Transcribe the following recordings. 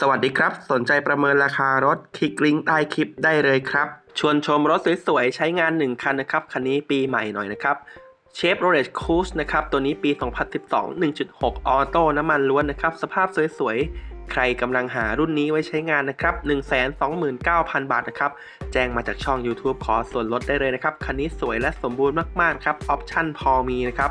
สวัสดีครับ สนใจประเมินราคารถคลิกลิงก์ใต้คลิปได้เลยครับ ชวนชมรถสวยๆ ใช้งาน 1 คันนะครับ คันนี้ปีใหม่หน่อยนะครับเชฟโรเลตคูสนะครับ ตัวนี้ปี 2012 1.6 ออโต้น้ำมันล้วนนะครับ สภาพสวยๆ ใครกำลังหารุ่นนี้ไว้ใช้งานนะครับ 129,000 บาทนะครับ แจ้งมาจากช่อง YouTube ขอส่วนลดได้เลยนะครับ คันนี้สวยและสมบูรณ์มากๆครับ ออปชั่นพอมีนะครับ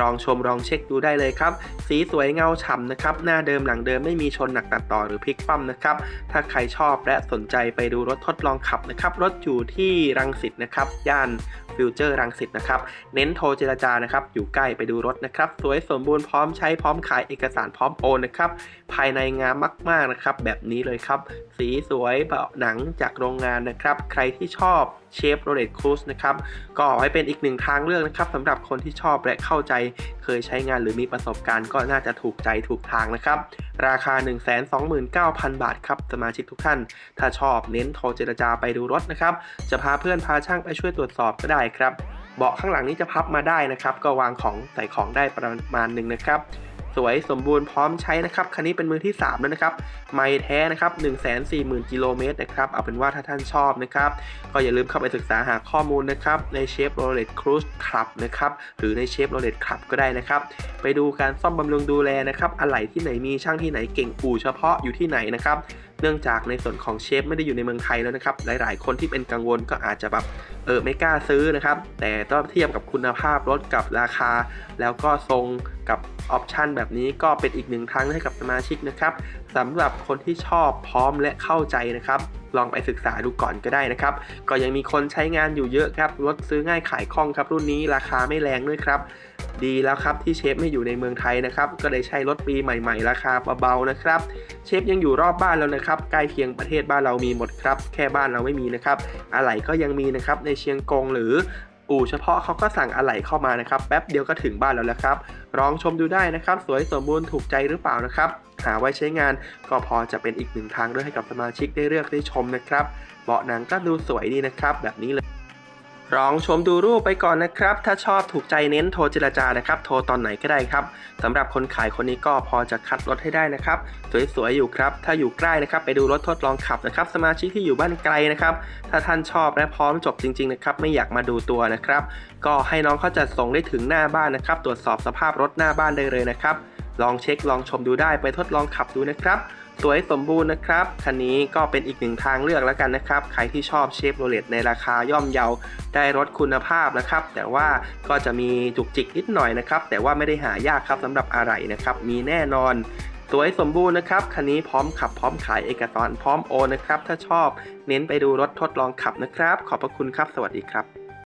ลองชมลองเช็คดูได้เลยครับ สีสวยเงาฉ่ำนะครับ หน้าเดิมหลังเดิมไม่มีชนหนักตัดต่อหรือพลิกคว่ำนะครับ ถ้าใครชอบและสนใจไปดูรถทดลองขับนะครับ รถอยู่ที่รังสิตนะครับ ย่านฟิวเจอร์รังสิตนะครับ เน้นโทรเจรจานะครับ อยู่ใกล้ไปดูรถนะครับ สวยสมบูรณ์พร้อมใช้พร้อมขายเอกสารพร้อมโอนนะครับ ภายในงามมาก ๆนะครับ แบบนี้เลยครับ สีสวยเบาหนังจากโรงงานนะครับ ใครที่ชอบ เชฟโรเลตครูซนะครับก็เอาไว้เป็นอีกหนึ่งทางเลือกนะครับสำหรับคนที่ชอบและเข้าใจเคยใช้งานหรือมีประสบการณ์ก็น่าจะถูกใจถูกทางนะครับ ราคา 129,000 บาทครับสมาชิกทุกท่าน ถ้าชอบเน้นโทรเจรจาไปดูรถนะครับ จะพาเพื่อนพาช่างไปช่วยตรวจสอบก็ได้ครับ เบาะข้างหลังนี้จะพับมาได้นะครับ ก็วางของใส่ของได้ประมาณหนึ่งนะครับ สวยสมบูรณ์พร้อมใช้นะครับ คันนี้เป็นมือที่ 3 แล้วนะครับ ไม่แท้นะครับ 140,000 กิโลเมตรนะครับ เอาเป็นว่าถ้าท่านชอบนะครับ ก็อย่าลืมเข้าไปศึกษาหาข้อมูลนะครับ ในเชฟโรเลตครู e คลับนะครับ หรือในเชฟโรเลตคลับก็ได้นะครับ ไปดูการซ่อมบำรุงดูแลนะครับ อะไหล่ที่ไหนมีช่างที่ไหนเก่งอู่เฉพาะอยู่ที่ไหนนะครับเนื่องจากในส่วนของเชฟไม่ได้อยู่ในเมืองไทยแล้วนะครับ หลาย ๆ คนที่เป็นกังวลก็อาจจะแบบเออไม่กล้าซื้อนะครับ แต่ต้องเทียบกับคุณภาพรถกับราคา แล้วก็ทรง กับออปชันแบบนี้ก็เป็นอีกหนึ่งทางให้กับสมาชิกนะครับสำหรับคนที่ชอบพร้อมและเข้าใจนะครับ ลองไปศึกษาดูก่อนก็ได้นะครับ ก็ยังมีคนใช้งานอยู่เยอะครับรถซื้อง่ายขายคล่องครับ รุ่นนี้ราคาไม่แรงด้วยครับ ดีแล้วครับที่เชฟไม่อยู่ในเมืองไทยนะครับ ก็เลยใช้รถปีใหม่ๆ ราคาเบาๆนะครับ เชฟยังอยู่รอบบ้านเรานะครับ ใกล้เคียงประเทศบ้านเรามีหมดครับ แค่บ้านเราไม่มีนะครับ อะไหล่ก็ยังมีนะครับในเชียงกงหรือ อู่เฉพาะเขาก็สั่งอะไหล่เข้ามานะครับ แป๊บเดียวก็ถึงบ้านแล้วละครับลองชมดูได้นะครับ สวยสมบูรณ์ถูกใจหรือเปล่านะครับ หาไว้ใช้งานก็พอจะเป็นอีกหนึ่งทางเลือกให้กับสมาชิกได้เลือกได้ชมนะครับ เบาะหนังก็ดูสวยดีนะครับ แบบนี้เลย ลองชมดูรูปไปก่อนนะครับ ถ้าชอบถูกใจเน้นโทรเจรจานะครับ โทรตอนไหนก็ได้ครับสำหรับคนขายคนนี้ก็พอจะคัดรถให้ได้นะครับ สวยๆอยู่ครับ ถ้าอยู่ใกล้นะครับ ไปดูรถทดลองขับนะครับ สมาชิกที่อยู่บ้านไกลนะครับ ถ้าท่านชอบและพร้อมจบจริงๆนะครับ ไม่อยากมาดูตัวนะครับ ก็ให้น้องเขาจัดส่งได้ถึงหน้าบ้านนะครับ ตรวจสอบสภาพรถหน้าบ้านได้เลยนะครับ ลองเช็คลองชมดูได้ไปทดลองขับดูนะครับ สวยสมบูรณ์นะครับ คันนี้ก็เป็นอีกหนึ่งทางเลือกแล้วกันนะครับ ใครที่ชอบเชฟโรเลตในราคาย่อมเยาได้รถคุณภาพนะครับ แต่ว่าก็จะมีจุกจิกนิดหน่อยนะครับ แต่ว่าไม่ได้หายากครับสำหรับอะไรนะครับ มีแน่นอนสวยสมบูรณ์นะครับ คันนี้พร้อมขับพร้อมขายเอกสารพร้อมโอนนะครับ ถ้าชอบเน้นไปดูรถทดลองขับนะครับ ขอบพระคุณครับ สวัสดีครับ